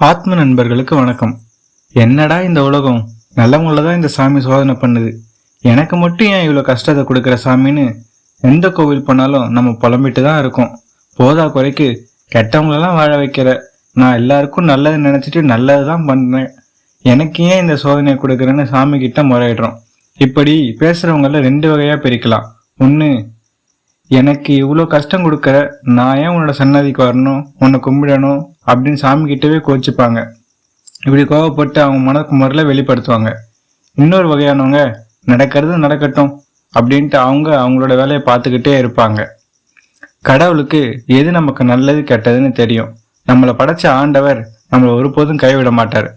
ஆத்ம நண்பர்களுக்கு வணக்கம். என்னடா இந்த உலகம்? நல்லவங்கள தான் இந்த சாமி சோதனை பண்ணுது. எனக்கு மட்டும் ஏன் இவ்வளோ கஷ்டத்தை கொடுக்குற சாமின்னு எந்த கோவில் போனாலும் நம்ம புலம்பிட்டு தான் இருக்கோம். போதா குறைக்கு கெட்டவங்களெல்லாம் வாழ வைக்கிற. நான் எல்லாருக்கும் நல்லது நினச்சிட்டு நல்லது தான் பண்ணுறேன் எனக்கு ஏன் இந்த சோதனையை கொடுக்குறேன்னு சாமி கிட்ட முறையிடுறோம். இப்படி பேசுகிறவங்கள ரெண்டு வகையாக பிரிக்கலாம். ஒன்று எனக்கு இவ்வளோ கஷ்டம் கொடுக்குற நான் ஏன் உன்னோட சன்னதிக்கு வரணும்? உன்னை கும்பிடணும்? அப்படின்னு சாமி கிட்டவே கோச்சிப்பாங்க. இப்படி கோவப்பட்டு அவங்க மனக்குமரில் வெளிப்படுத்துவாங்க. இன்னொரு வகையானவங்க நடக்கிறது நடக்கட்டும் அப்படின்ட்டு அவங்க அவங்களோட வேலையை பார்த்துக்கிட்டே இருப்பாங்க. கடவுளுக்கு எது நமக்கு நல்லது கெட்டதுன்னு தெரியும். நம்மளை படைச்ச ஆண்டவர் நம்மளை ஒருபோதும் கைவிட மாட்டார்.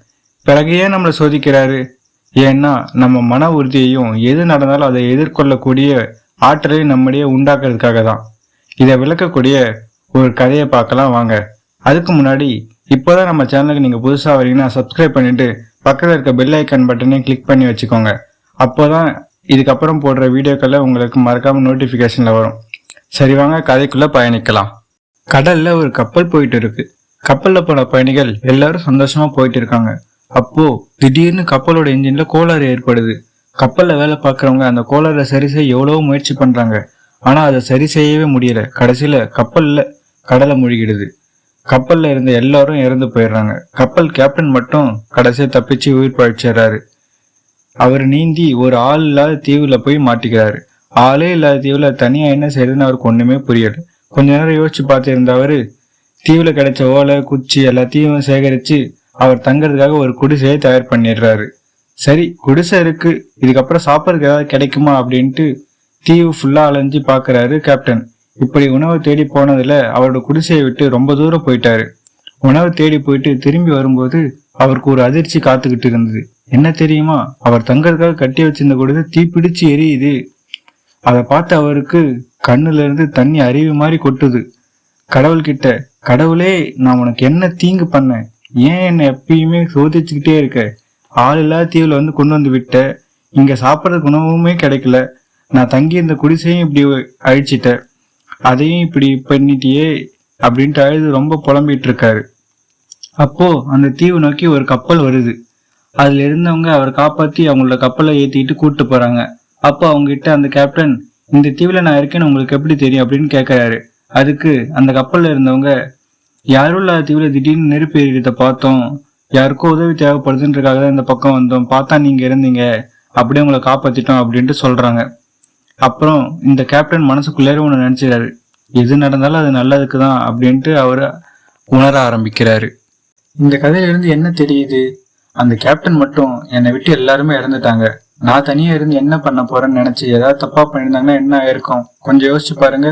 பிறகு ஏன் நம்மளை சோதிக்கிறாரு? ஏன்னா நம்ம மன உறுதியையும் எது நடந்தாலும் அதை எதிர்கொள்ளக்கூடிய ஆற்றலையும் நம்முடைய உண்டாக்குறதுக்காக தான் இதை விளக்கக்கூடிய ஒரு கதையை பார்க்கலாம் வாங்க. அதுக்கு முன்னாடி இப்போதான் நம்ம சேனலுக்கு நீங்கள் புதுசாக வரீங்கன்னா சப்ஸ்கிரைப் பண்ணிவிட்டு பக்கத்தில் இருக்க பெல் ஐக்கான் பட்டனையும் கிளிக் பண்ணி வச்சுக்கோங்க. அப்போ தான் இதுக்கப்புறம் போடுற வீடியோக்களில் உங்களுக்கு மறக்காமல் நோட்டிஃபிகேஷனில் வரும். சரி வாங்க கதைக்குள்ளே பயணிக்கலாம். கடலில் ஒரு கப்பல் போயிட்டு இருக்கு கப்பலில் போன பயணிகள் எல்லாரும் சந்தோஷமாக போயிட்டு இருக்காங்க அப்போது திடீர்னு கப்பலோட இன்ஜின்ல கோளாறு ஏற்படுது. கப்பலில் வேலை பார்க்குறவங்க அந்த கோளாறை சரி செய்ய எவ்வளவோ முயற்சி பண்ணுறாங்க ஆனால் அதை சரி செய்யவே முடியல. கடைசியில் கப்பலில் கடலை மூழ்கிடுது. கப்பல்ல இருந்த எல்லாரும் இறந்து போயிடுறாங்க. கப்பல் கேப்டன் மட்டும் கடைசியாக தப்பிச்சு உயிர் பழிச்சிடுறாரு அவர் நீந்தி ஒரு ஆள் இல்லாத தீவுல போய் மாட்டிக்கிறாரு. ஆளே இல்லாத தீவுல தனியா என்ன செய்யறதுன்னு அவருக்கு ஒண்ணுமே புரியல. கொஞ்ச நேரம் யோசிச்சு பார்த்துருந்த அவரு தீவுல கிடைச்ச ஓலை குச்சி எல்லாத்தையும் சேகரிச்சு அவர் தங்கறதுக்காக ஒரு குடிசையை தயார் பண்ணிடுறாரு. சரி குடிசை இருக்கு. இதுக்கப்புறம் சாப்பிட்றதுக்கு ஏதாவது கிடைக்குமா அப்படின்ட்டு தீவு ஃபுல்லா அலைஞ்சு பாக்குறாரு கேப்டன் இப்படி உணவை தேடி போனதுல அவரோட குடிசையை விட்டு ரொம்ப தூரம் போயிட்டாரு. உணவு தேடி போயிட்டு திரும்பி வரும்போது அவருக்கு ஒரு அதிர்ச்சி காத்துக்கிட்டு இருந்தது. என்ன தெரியுமா? அவர் தங்கறதுக்காக கட்டி வச்சிருந்த கூட தீப்பிடிச்சு எரியுது. அதை பார்த்து அவருக்கு கண்ணுல இருந்து தண்ணி அருவி மாதிரி கொட்டுது. கடவுள்கிட்ட கடவுளே நான் உனக்கு என்ன தீங்கு பண்ணேன் ஏன் என்னை எப்பயுமே சோதிச்சுக்கிட்டே இருக்க? ஆள் இல்லாத தீவுல வந்து கொண்டு வந்து விட்ட. இங்க சாப்பிட்றதுக்கு உணவுமே கிடைக்கல. நான் தங்கி இருந்த குடிசையும் இப்படி அழிச்சிட்டேன். அதையும் இப்படி பண்ணிட்டியே அப்படின்ட்டு அழுது ரொம்ப புலம்பிட்டு இருக்காரு அப்போ அந்த தீவு நோக்கி ஒரு கப்பல் வருது. அதுல இருந்தவங்க அவரை காப்பாத்தி அவங்களோட கப்பலை ஏத்திட்டு கூட்டு போறாங்க. அப்போ அவங்க கிட்ட அந்த கேப்டன் இந்த தீவுல நான் இருக்கேன்னு உங்களுக்கு எப்படி தெரியும்? அப்படின்னு கேட்கறாரு அதுக்கு அந்த கப்பல்ல இருந்தவங்க யாரும் இல்லாத தீவுல திடீர்னு நெருப்பு எரியறத பார்த்தோம். யாருக்கோ உதவி தேவைப்படுதுன்றதுக்காக தான் இந்த பக்கம் வந்தோம். பார்த்தா நீங்க இருந்தீங்க. அப்படியே உங்களை காப்பாத்திட்டோம் அப்படின்ட்டு சொல்றாங்க. அப்புறம் இந்த கேப்டன் மனசுக்குள்ளேயே ஒன்று நினைச்சிடாரு எது நடந்தாலும் அது நல்லதுக்கு தான் அப்படின்ட்டு அவர் உணர ஆரம்பிக்கிறாரு. இந்த கதையிலிருந்து என்ன தெரியுது? அந்த கேப்டன் மட்டும் என்னை விட்டு எல்லாருமே இறந்துட்டாங்க. நான் தனியா இருந்து என்ன பண்ண போறேன்னு நினைச்சு ஏதாவது தப்பா பண்ணியிருந்தாங்கன்னா என்ன ஆயிருக்கும்? கொஞ்சம் யோசிச்சு பாருங்க.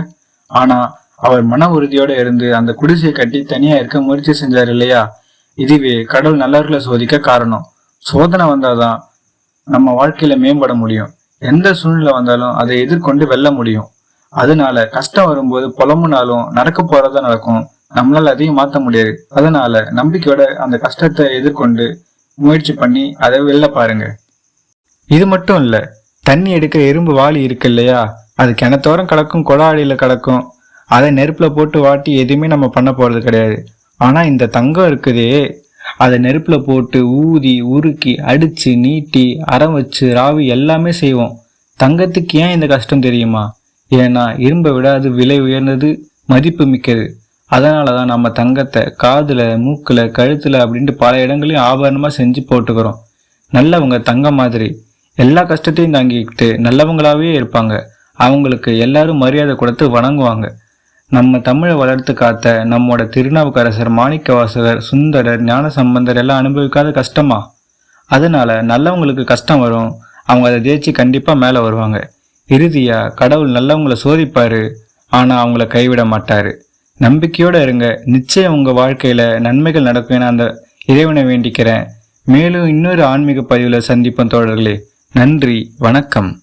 ஆனா அவர் மன உறுதியோட இருந்து அந்த குடிசையை கட்டி தனியா இருக்க முயற்சி செஞ்சார் இல்லையா? இதுவே கடவுள் நல்லவர்களை சோதிக்க காரணம். சோதனை வந்தாதான் நம்ம வாழ்க்கையில மேம்பட முடியும். எந்த சூழ்நிலை வந்தாலும் அதை எதிர்கொண்டு வெல்ல முடியும். அதனால கஷ்டம் வரும்போது புலம்புனாலும் நடக்க போறதா நடக்கும். நம்மளால அதையும் மாற்ற முடியாது. அதனால நம்பிக்கையோட அந்த கஷ்டத்தை எதிர்கொண்டு முயற்சி பண்ணி அதை வெளில பாருங்க. இது மட்டும் இல்ல தண்ணி எடுக்கிற எறும்பு வாளி இருக்கு இல்லையா? அது கிணத்தோரம் கிடக்கும் கொடாடியில கிடக்கும். அதை நெருப்புல போட்டு வாட்டி எதுவுமே நம்ம பண்ண போறது கிடையாது. ஆனா இந்த தங்கம் இருக்குதே அதை நெருப்பில் போட்டு ஊதி உருக்கி அடித்து நீட்டி அறம் வச்சு ராவி எல்லாமே செய்வோம். தங்கத்துக்கு ஏன் இந்த கஷ்டம் தெரியுமா? ஏன்னா இரும்பை விட அது விலை உயர்ந்தது மதிப்பு மிக்கது. அதனால தான் நம்ம தங்கத்தை காதில் மூக்கில் கழுத்தில் அப்படின்ட்டு பல இடங்களையும் ஆபரணமாக செஞ்சு போட்டுக்கிறோம். நல்லவங்க தங்கம் மாதிரி. எல்லா கஷ்டத்தையும் தாங்கிக்கிட்டு நல்லவங்களாகவே இருப்பாங்க. அவங்களுக்கு எல்லாரும் மரியாதை கொடுத்து வணங்குவாங்க. நம்ம தமிழை வளர்த்து காத்த நம்மோட திருநாவுக்கரசர் மாணிக்கவாசகர் சுந்தரர் ஞான சம்பந்தர் எல்லாம் அனுபவிக்காத கஷ்டமா? அதனால நல்லவங்களுக்கு கஷ்டம் வரும். அவங்க அதை ஜெயிச்சு கண்டிப்பாக மேலே வருவாங்க. இறுதியா கடவுள் நல்லவங்களை சோதிப்பாரு. ஆனால் அவங்கள கைவிட மாட்டாரு. நம்பிக்கையோட இருங்க. நிச்சயம் உங்க வாழ்க்கையில நன்மைகள் நடக்கும் என அந்த இறைவனை வேண்டிக்கிறேன். மேலும் இன்னொரு ஆன்மீக பதிவுல சந்திப்போம் தோழர்களே. நன்றி. வணக்கம்.